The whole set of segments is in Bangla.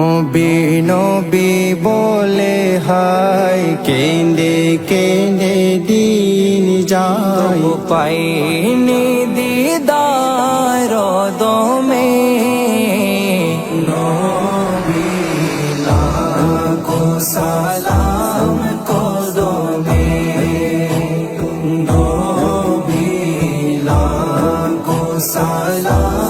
নবী নবী বলে হাই কেন্দে কেন্দে দিন যায়। পাইনি দিদার দমে গো সালাম কদমে। নবী গো সালাম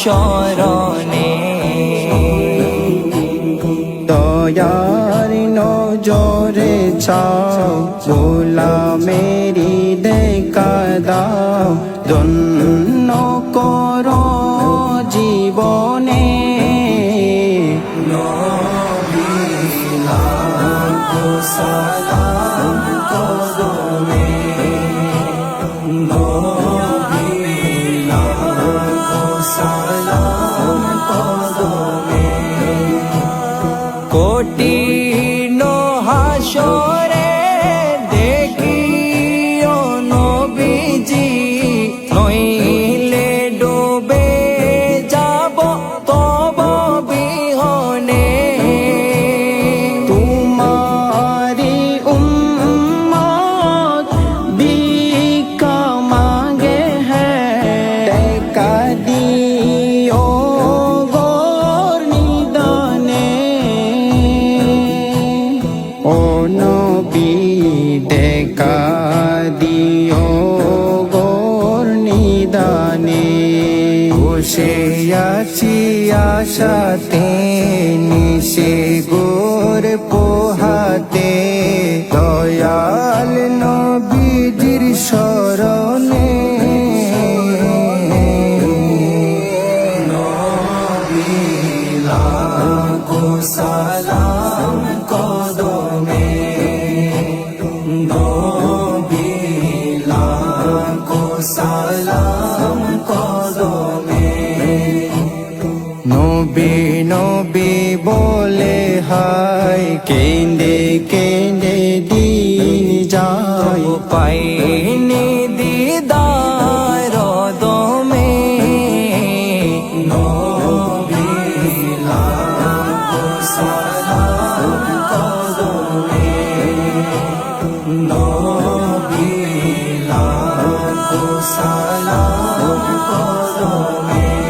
স্মরণে। দয়ার নজরে চাও গোলা মেরি দেখা দাও দন্ন কর জীবনে। সালাম কদমে। ¡Gracias! ও নবী টেকা দিও গোর নিদানে। বসে আছি আশাতে, নিশে গোর পোহাতে। দয়াল নবীজির শরণে। সালাম কদমে নবী নবী বলে হাই কেন্দে কেন্দে দিন যায়। পাইনি দিদার দমে সালাম কদমে নবিলা সালাম কদমে।